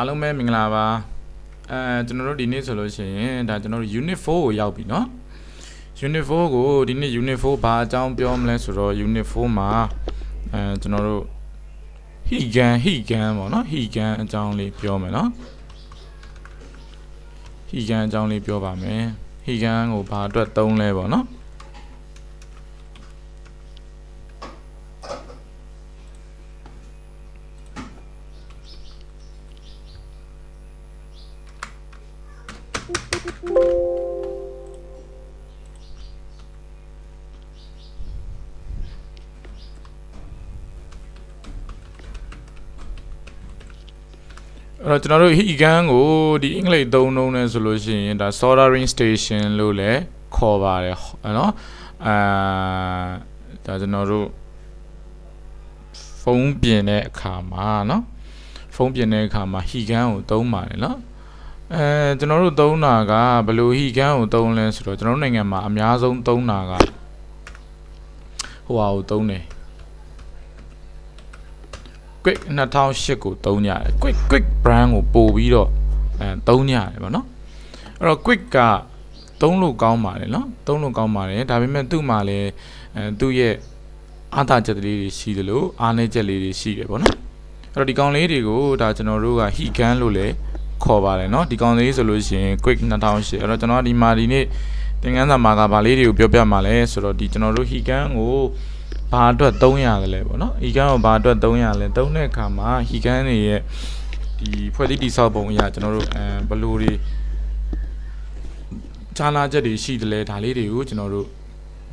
အားလုံးပဲမင်္ဂလာပါအဲကျွန်တော်တို့ဒီနေ့ဆိုလို့ရှိရင်ဒါကျွန်တော်တို့ unit 4ကိုရောက်ပြီเนาะ unit 4ကိုဒီနေ့ unit 4ဘာအကြောင်းပြောမလဲဆိုတော့ unit 4မှာအဲကျွန်တော်တို့ higan higan ပေါ့เนาะ higan အကြောင်းလေးပြောမယ်เนาะ higan အကြောင်းလေးပြောပါမယ် higan ကိုဘာအတွက်သုံးလဲပေါ့เนาะ အဲ့တော့ကျွန်တော်တို့ Higan ကိုဒီအင်္ဂလိပ်သုံးလုံးနဲ့ဆိုလို့ရှိရင်ဒါ soldering station လို့လည်းခေါ်ပါတယ်เนาะအာဒါကျွန်တော်တို့ဖုန်းပြင်တဲ့အခါမှာเนาะဖုန်းပြင်တဲ့အခါမှာ Higan ကိုသုံးပါတယ်เนาะအဲကျွန်တော်တို့သုံးတာကဘယ်လို Higan ကိုသုံးလဲဆိုတော့ကျွန်တော်တို့နိုင်ငံမှာအများဆုံးသုံးတာကဟိုဟာကိုသုံးတယ် quick 2008ကိုသုံးကြတယ် quick quick brand ကိုပို့ပြီးတော့အဲသုံးကြတယ်ဗောနော်အဲ့တော့ quick ကသုံးလို့ကောင်းပါတယ်နော်သုံးလို့ကောင်းပါတယ်ဒါပေမဲ့သူ့မှာလည်းအဲသူ့ရဲ့အားသာချက်လေးတွေရှိသလိုအားနည်းချက်လေးတွေရှိတယ်ဗောနော်အဲ့တော့ဒီကောင်လေးတွေကိုဒါကျွန်တော်တို့က heat gun လို့လည်းခေါ်ပါတယ်နော်ဒီကောင်လေးဆိုလို့ရှိရင် quick 2008အဲ့တော့ကျွန်တော်ဒီမှာဒီနေ့သင်ခန်းစာမှာကဗာလေးတွေကိုပြောပြမှာလဲဆိုတော့ဒီကျွန်တော်တို့ heat gun ကို ဘာအတွက်300လဲပေါ့နော်ဟီကန်ကိုဘာအတွက်300လဲသုံးတဲ့အခါမှာဟီကန်တွေရဲ့ဒီဖွဲ့စည်းတိဆောက်ပုံအရာကျွန်တော်တို့အဲဘလိုတွေခြားနာချက်တွေရှိတယ်လဲဒါလေးတွေကိုကျွန်တော်တို့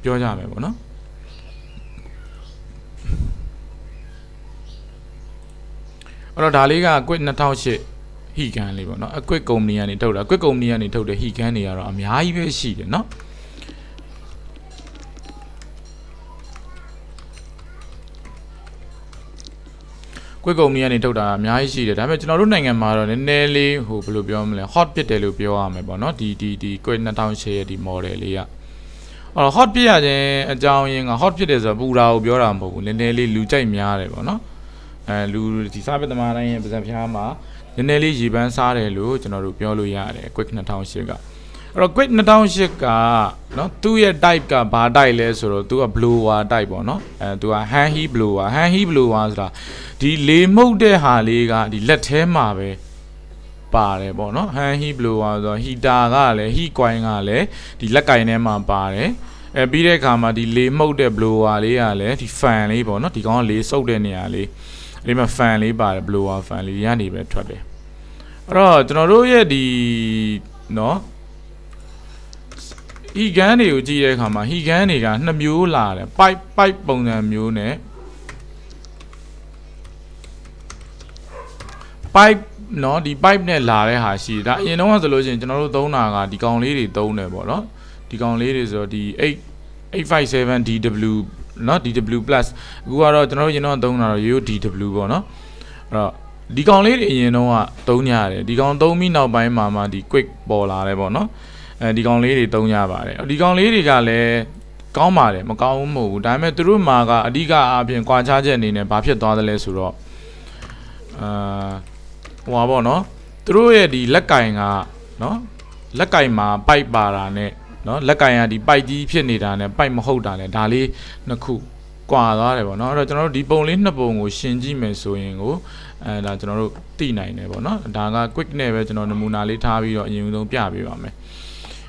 ပြောကြမယ်ပေါ့နော်အဲ့တော့ဒါလေးက Quid 2008ဟီကန်လေးပေါ့နော်အ Quid ကုမ္ပဏီကနေထုတ်တာ Quid ကုမ္ပဏီကနေထုတ်တဲ့ဟီကန်တွေကတော့အများကြီးပဲရှိတယ်နော် ကွက်ကုမ္ပဏီကနေထုတ်တာအများကြီးရှိတယ်ဒါပေမဲ့ကျွန်တော်တို့နိုင်ငံမှာတော့နည်းနည်းလေးဟိုဘယ်လိုပြောမလဲ hot ဖြစ်တယ်လို့ပြောရမယ်ပေါ့နော်ဒီဒီဒီကွက်2008ရဲ့ဒီ model လေးကအော် hot ဖြစ်ရခြင်းအကြောင်းရင်းက hot ဖြစ်တယ်ဆိုတော့ပူတာကိုပြောတာမဟုတ်ဘူးနည်းနည်းလေးလူကြိုက်များတယ်ပေါ့နော်အဲလူဒီစားပစ်သမားတိုင်းရဲ့ပါဇက်ဖျားမှာနည်းနည်းလေးရေပန်းစားတယ်လို့ကျွန်တော်တို့ပြောလို့ရတယ်ကွက်2008ကအဲ့ တော့ quick 2008ကနော်သူ့ရဲ့ type ကဘာ type လဲဆိုတော့ तू က blower type ပေါ့နော်အဲ तू က hand he blower hand he blower ဆိုတာဒီလေမှုတ်တဲ့ဟာလေးကဒီလက်ထဲမှာပဲပါတယ်ပေါ့နော် hand he blower ဆိုတော့ heater ကလည်း heat coin ကလည်းဒီလက်ကင်ထဲမှာပါတယ်အဲပြီးတဲ့အခါမှာဒီလေမှုတ်တဲ့ blower လေးကလည်းဒီ fan လေးပေါ့နော်ဒီကောင်ကလေစုပ်တဲ့နေရာလေးအဲဒီမှာ fan လေးပါတယ် blower fan လေးညနေပဲထွက်တယ်အဲ့တော့ကျွန်တော်တို့ရဲ့ဒီနော် ဟီဂန်တွေကိုကြည့်တဲ့အခါမှာဟီဂန်တွေကနှစ်မျိုးလာတယ် pipe pipe ပုံစံမျိုးနဲ့ pipe เนาะဒီ pipe နဲ့လာတဲ့ဟာရှိတယ်ဒါအရင်တော့ဆိုလို့ရှိရင်ကျွန်တော်တို့သုံးတာကဒီကောင်လေးတွေသုံးတယ်ပေါ့เนาะဒီကောင်လေးတွေဆိုတော့ဒီ8 857 DW เนาะ DW+ အခုကတော့ကျွန်တော်တို့ရင်တော့သုံးတာတော့ yo DW ပေါ့เนาะအဲ့တော့ဒီကောင်လေးတွေအရင်တော့ကသုံးကြရတယ်ဒီကောင်သုံးပြီးနောက်ပိုင်းမှာမှဒီ quick ပေါ်လာတယ်ပေါ့เนาะ အဲဒီကောင်လေးတွေသုံးကြပါတယ်ဒီကောင်လေးတွေကလည်းကောင်းပါတယ်မကောင်းဘူးမဟုတ်ဘူးဒါပေမဲ့သူတို့မှာကအဓိကအားဖြင့်ကွာခြားချက်အနေနဲ့ဘာဖြစ်သွားသလဲဆိုတော့အာဟိုပါပေါ့နော်သူတို့ရဲ့ဒီလက်ကင်ကနော်လက်ကင်မှာပိုက်ပါတာနဲ့နော်လက်ကင်ကဒီပိုက်ကြီးဖြစ်နေတာနဲ့ပိုက်မဟုတ်တာနဲ့ဒါလေးနှစ်ခုကွာသွားတယ်ပေါ့နော်အဲ့တော့ကျွန်တော်တို့ဒီပုံလေးနှစ်ပုံကိုရှင်းကြည့်မယ်ဆိုရင်ကိုအဲဒါကျွန်တော်တို့သိနိုင်တယ်ပေါ့နော်ဒါက quick နဲ့ပဲကျွန်တော်နမူနာလေးထားပြီးတော့အရင်ဆုံးပြပေးပါမယ်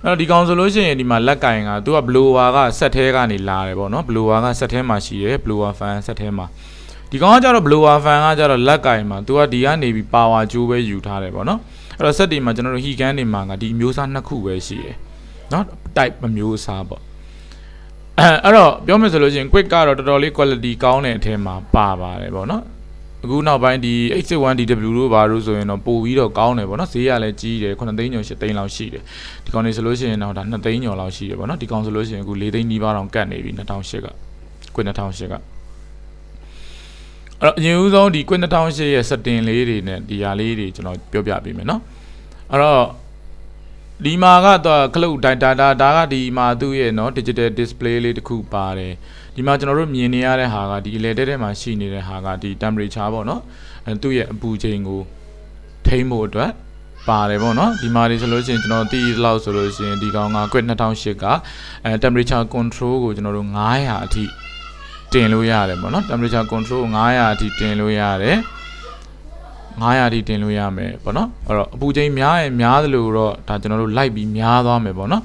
အဲ့တော့ဒီကောင်ဆိုလို့ရှိရင်ဒီမှာလက်ကင်ကသူက blower ကဆက်ထဲကနေလာတယ်ပေါ့နော် blower ကဆက်ထဲမှာရှိတယ် blower fan ဆက်ထဲမှာဒီကောင်ကကျတော့ blower fan ကကျတော့လက်ကင်မှာသူကဒီကနေပြီး power ကျိုးပဲယူထားတယ်ပေါ့နော်အဲ့တော့ဆက်ဒီမှာကျွန်တော်တို့ heat gun တွေမှာကဒီမျိုးစားနှစ်ခုပဲရှိတယ်နော် type မျိုးစားပေါ့အဲ့တော့ပြောမယ်ဆိုလို့ရှိရင် quick ကတော့တော်တော်လေး quality ကောင်းတဲ့အထဲမှာပါပါတယ်ပေါ့နော် အခုနောက်ပိုင်းဒီ 861DW တို့ဘာလို့ဆိုရင်တော့ပို့ပြီးတော့ကောင်းတယ်ပေါ့နော်ဈေးကလည်းကြီးတယ်9သိန်းကျော်10သိန်းလောက်ရှိတယ်ဒီကောင်နေဆိုလို့ရှိရင်တော့ဒါ2သိန်းကျော်လောက်ရှိတယ်ပေါ့နော်ဒီကောင်ဆိုလို့ရှိရင်အခု4သိန်းနီးပါးတောင်ကတ်နေပြီ2008ကကွ2008ကအဲ့တော့အရင်ဦးဆုံးဒီကွ2008ရဲ့ setting လေးတွေနဲ့ဒီဟာလေးတွေကျွန်တော်ပြောပြပေးမယ်နော်အဲ့တော့ ဒီမှာကတော့ခလုတ် data ဒါကဒီမှာသူ့ရဲ့เนาะ digital display လေးတစ်ခုပါတယ်ဒီမှာကျွန်တော်တို့မြင်နေရတဲ့ဟာကဒီ LED ထဲမှာရှိနေတဲ့ဟာကဒီ temperature ပေါ့เนาะအဲသူ့ရဲ့အပူချိန်ကို ထိမ့်ဖို့အတွက်ပါတယ်ပေါ့နော်ဒီမှာတွေဆိုလို့ရှိရင်ကျွန်တော်တီးလောက်ဆိုလို့ရှိရင်ဒီကောင်က quit 2008ကအဲ temperature control ကိုကျွန်တော်တို့900အထိတင်လို့ရတယ်ပေါ့နော် temperature control ကို900အထိတင်လို့ရတယ် 900အထိတင်လို့ရမယ်ပေါ့နော်အဲ့တော့အပူချိန်များရင်များသလိုတော့ဒါကျွန်တော်တို့လိုက်ပြီးများသွားမယ်ပေါ့နော်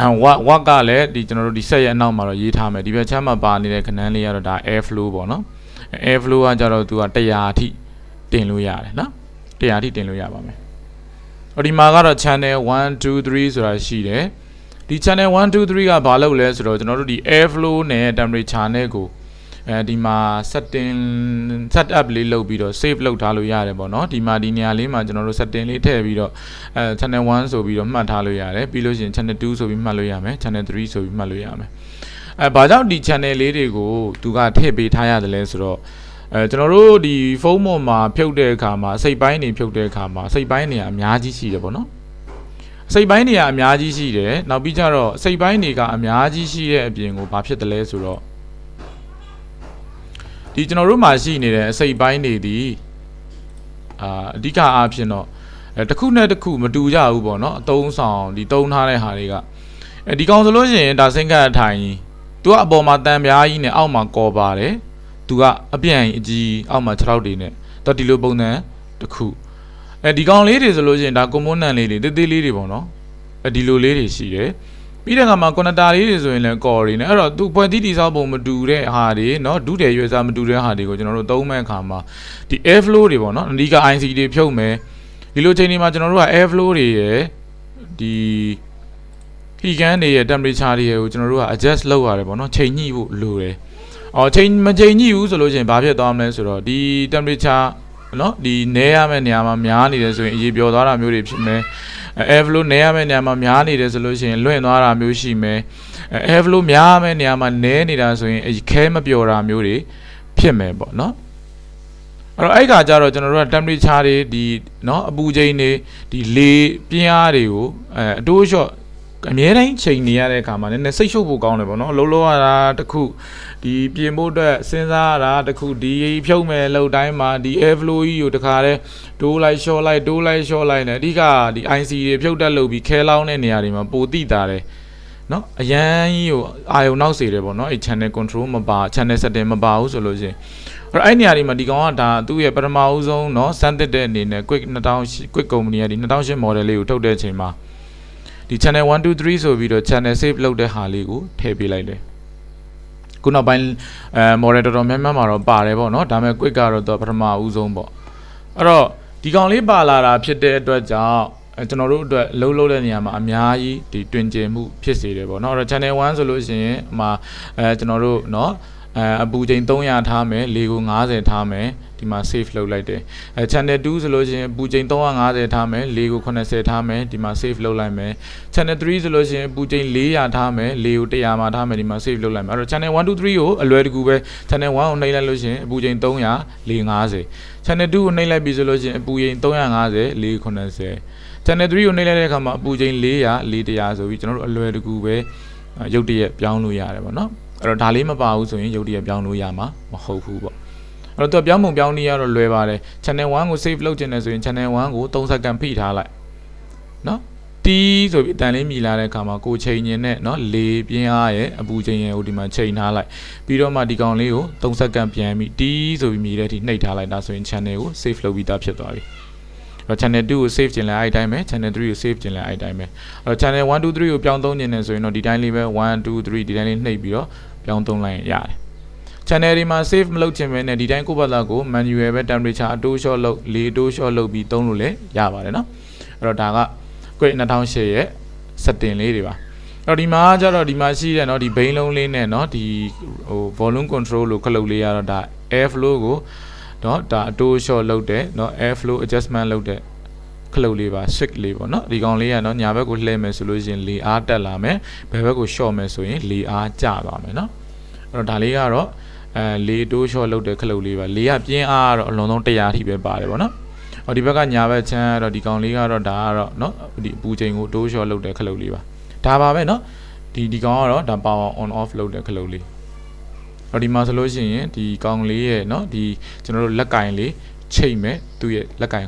အဲဝက်ဝက်ကလည်းဒီကျွန်တော်တို့ဒီဆက်ရဲ့အနောက်မှာတော့ရေးထားမယ်ဒီဘက်ချမ်းမှာပါနေတဲ့ခဏန်းလေးကတော့ဒါ air flow ပေါ့နော် air flow ကကြတော့သူက100အထိတင်လို့ရတယ်နော်100အထိတင်လို့ရပါမယ်ဟိုဒီမှာကတော့ channel 1 2 3ဆိုတာရှိတယ်ဒီ channel 1 2 3ကဘာလုပ်လဲဆိုတော့ကျွန်တော်တို့ဒီ air flow နဲ့ temperature နဲ့ကို အဲဒီမှာ setting set up လေးလုပ်ပြီးတော့ save လုပ်ထားလို့ရတယ်ပေါ့နော်ဒီမှာဒီနေရာလေးမှာကျွန်တော်တို့ setting လေးထည့်ပြီးတော့အဲ channel 1ဆိုပြီးတော့မှတ်ထားလို့ရတယ်ပြီးလို့ရှိရင် channel 2ဆိုပြီးမှတ်လို့ရမယ် channel 3ဆိုပြီးမှတ်လို့ရမယ်အဲဘာကြောင့်ဒီ channel လေးတွေကိုသူကထည့်ပေးထားရတယ်လဲဆိုတော့အဲကျွန်တော်တို့ဒီဖုန်းပေါ်မှာဖြုတ်တဲ့အခါမှာစိတ်ပိုင်းနေဖြုတ်တဲ့အခါမှာစိတ်ပိုင်းနေအများကြီးရှိတယ်ပေါ့နော်စိတ်ပိုင်းတွေကအများကြီးရှိတယ်နောက်ပြီးကြတော့စိတ်ပိုင်းတွေကအများကြီးရှိတဲ့အပြင်ကိုဘာဖြစ်တယ်လဲဆိုတော့ ဒီကျွန်တော်တို့မှာရှိနေတဲ့အစိတ်ပိုင်းတွေဒီအာအဓိကအားဖြင့်တော့အဲတစ်ခုနဲ့တစ်ခုမတူကြဘူးပေါ့နော်အတုံးဆောင်ဒီတုံးထားတဲ့ဟာတွေကအဲဒီကောင်ဆိုလို့ရှိရင်ဒါစင်ကအထိုင်ကြီးသူကအပေါ်မှာတန်ပြားကြီးနဲ့အောက်မှာကော်ပါတယ်သူကအပြန့်အကြီးအောက်မှာ6ထောက်တွေနဲ့တော့ဒီလိုပုံစံတစ်ခုအဲဒီကောင်လေးတွေဆိုလို့ရှိရင်ဒါကွန်ပိုနန့်လေးတွေတေးသေးလေးတွေပေါ့နော်အဲဒီလိုလေးတွေရှိတယ် ပြီးတဲ့အခါမှာကွန်နတာလေးတွေဆိုရင်လည်းကော်တွေနဲ့အဲ့တော့သူဖွဲ့သီးတိဆောက်ပုံမတူတဲ့ဟာတွေเนาะဒုတယ်ရွေးစားမတူတဲ့ဟာတွေကိုကျွန်တော်တို့သုံးမဲ့အခါမှာဒီ air flow တွေပေါ့เนาะအဓိက IC တွေဖြုတ်မယ်ဒီလိုချိန်တွေမှာကျွန်တော်တို့က air flow တွေရယ်ဒီ heat gun တွေရဲ့ temperature တွေရဲ့ကိုကျွန်တော်တို့က adjust လုပ်ရတယ်ပေါ့เนาะချိန်ညှိဖို့လိုတယ်အော်ချိန်မချိန်ညှိဘူးဆိုလို့ရှိရင်ဘာဖြစ်သွားမလဲဆိုတော့ဒီ temperature နော်ဒီနဲရမယ့်နေရာမှာများနေတယ်ဆိုရင်အရေးပြောသွားတာမျိုးတွေဖြစ်မယ် air flow နဲရမယ့်နေရာမှာများနေတယ်ဆိုလို့ရှိရင်လွင့်သွားတာမျိုးရှိမယ် air flow များရမယ့်နေရာမှာနဲနေတာဆိုရင်ခဲမပြောတာမျိုးတွေဖြစ်မယ်ပေါ့နော်အဲ့တော့အဲ့ခါကျတော့ကျွန်တော်တို့က temperature တွေဒီเนาะအပူချိန်တွေဒီလေပြင်းအားတွေကိုအဲအတိုးလျှော့ အမြဲတမ်းချိန်နေရတဲ့အခါမှာနည်းနည်းစိတ်ရှုပ်ဖို့ကောင်းတယ်ပေါ့နော်လုံးလုံးရတာတခုဒီပြင်ဖို့အတွက်စဉ်းစားရတာတခုဒီဖြုတ်မဲ့လောက်တိုင်းမှာဒီ air flow ကြီးကိုတခါတည်းဒိုးလိုက်လျှော့လိုက်ဒိုးလိုက်လျှော့လိုက်နဲ့အဓိကဒီ IC တွေဖြုတ်တက်လို့ပြီးခဲလောင်းတဲ့နေရာတွေမှာပိုတိတာတယ်နော်အရန်ကြီးကိုအာယုံနောက်စေတယ်ပေါ့နော်အဲ channel control မပါ channel setting မပါဘူးဆိုလို့ရှိရင်အဲ့အဲ့နေရာတွေမှာဒီကောင်ကဒါသူ့ရဲ့ပထမဦးဆုံးเนาะစမ်းသစ်တဲ့အနေနဲ့ quick 2000 quick company ကဒီ2008 model လေးကိုထုတ်တဲ့အချိန်မှာ ဒီ channel 1 2 3ဆိုပြီးတော့ channel save လုပ်တဲ့ဟာလေးကိုထည့်ပေးလိုက်တယ်ခုနောက်ပိုင်းအဲ model တော်တော်များများမှာတော့ပါတယ်ပေါ့เนาะဒါပေမဲ့ quick ကတော့သူပထမဦးဆုံးပေါ့အဲ့တော့ဒီကောင်လေးပါလာတာဖြစ်တဲ့အတွက်ကြောင့်အဲကျွန်တော်တို့အတွက်လှုပ်လှုပ်တဲ့နေရာမှာအများကြီးဒီတွင်ကျင်မှုဖြစ်စေတယ်ပေါ့เนาะအဲ့တော့ channel 1ဆိုလို့ရှိရင်အမှအဲကျွန်တော်တို့เนาะ အဲအပူချိန်300ထားမယ်လေကို90ထားမယ်ဒီမှာ save လုပ်လိုက်တယ်အဲ channel 2ဆိုလို့ရှိရင်အပူချိန်350ထားမယ်လေကို80ထားမယ်ဒီမှာ save လုပ်လိုက်မယ် channel 3ဆိုလို့ရှိရင်အပူချိန်400ထားမယ်လေကို100မှာထားမယ်ဒီမှာ save လုပ်လိုက်မယ်အဲ့တော့ channel 1 2 3ကိုအလွယ်တကူပဲ channel 1ကိုနှိပ်လိုက်လို့ရှိရင်အပူချိန်300လေ90 channel 2ကိုနှိပ်လိုက်ပြီဆိုလို့ရှိရင်အပူချိန်350လေ80 channel 3ကိုနှိပ်လိုက်တဲ့အခါမှာအပူချိန်400လေ100ဆိုပြီးကျွန်တော်တို့အလွယ်တကူပဲရုပ်တရက်ပြောင်းလို့ရတယ်ပေါ့နော် အဲ့တော့ဒါလေးမပါဘူးဆိုရင်ရုပ်တရက်ပြောင်းလို့ရမှာမဟုတ်ဘူးပေါ့အဲ့တော့သူပြောင်းပုံပြောင်းနည်းရတော့လွယ်ပါတယ် channel 1ကို save လုပ်ချင်တယ်ဆိုရင် channel 1ကို3စက္ကန့်ဖိထားလိုက်နော်တီးဆိုပြီးအတန်လေးမြည်လာတဲ့အခါမှာကိုချိန်ညင်နဲ့เนาะလေပြင်းအားရဲ့အပူချိန်ရဲ့ဟိုဒီမှာချိန်ထားလိုက်ပြီးတော့မှဒီကောင်လေးကို3စက္ကန့်ပြန်ပြီးတီးဆိုပြီးမြည်တဲ့အထိနှိပ်ထားလိုက်ဒါဆိုရင် channel ကို save လုပ်ပြီးသားဖြစ်သွားပြီအဲ့ တော့ channel 2ကို save ကျင်လဲအဲ့တိုင်းပဲ channel 3ကို save ကျင်လဲအဲ့တိုင်းပဲအဲ့တော့ channel 1 2 3ကိုပြောင်းသုံးကျင်နေဆိုရင်တော့ဒီတိုင်းလေးပဲ1 2 3ဒီတိုင်းလေးနှိပ်ပြီးတော့ပြောင်းသုံးလိုက်ရင်ရတယ် channel ဒီမှာ save မလုပ်ချင်ပဲနဲ့ဒီတိုင်းကိုယ့်ဘာသာကို manual ပဲ temperature အတိုး short လုပ်လေအတိုး short လုပ်ပြီးသုံးလို့လည်းရပါတယ်เนาะအဲ့တော့ဒါက quick 2008ရဲ့ setting လေးတွေပါအဲ့တော့ဒီမှာကျတော့ဒီမှာရှိတဲ့เนาะဒီ bain လုံးလေးနဲ့เนาะဒီဟို volume control လို့ခလုတ်လေးရတော့ဒါ air flow ကို เนาะဒါအတိုး short လုပ်တဲ့เนาะ air flow adjustment လုပ်တဲ့ခလုတ်လေးပါ switch လေးပေါ့เนาะဒီကောင်လေးကเนาะညာဘက်ကိုလှည့်မယ်ဆိုလို့ရှိရင်လေအားတက်လာမယ်ဘယ်ဘက်ကို short မယ်ဆိုရင်လေအားကျသွားမယ်เนาะအဲ့တော့ဒါလေးကတော့အဲလေတိုး short လုပ်တဲ့ခလုတ်လေးပါလေကပြင်းအားကတော့အလုံးစုံ100အထိပဲပါတယ်ပေါ့နော်ဟောဒီဘက်ကညာဘက်ချမ်းကတော့ဒီကောင်လေးကတော့ဒါကတော့เนาะဒီအပူချိန်ကိုတိုး short လုပ်တဲ့ခလုတ်လေးပါဒါပါပဲเนาะဒီဒီကောင်ကတော့ဒါ power on off လုပ်တဲ့ခလုတ်လေး ဟောဒီမှာဆိုလို့ရှိရင်ဒီကောင်လေးရဲ့เนาะဒီကျွန်တော်တို့လက်ကင်လေးချိန်မဲ့သူ့ရဲ့လက်ကင်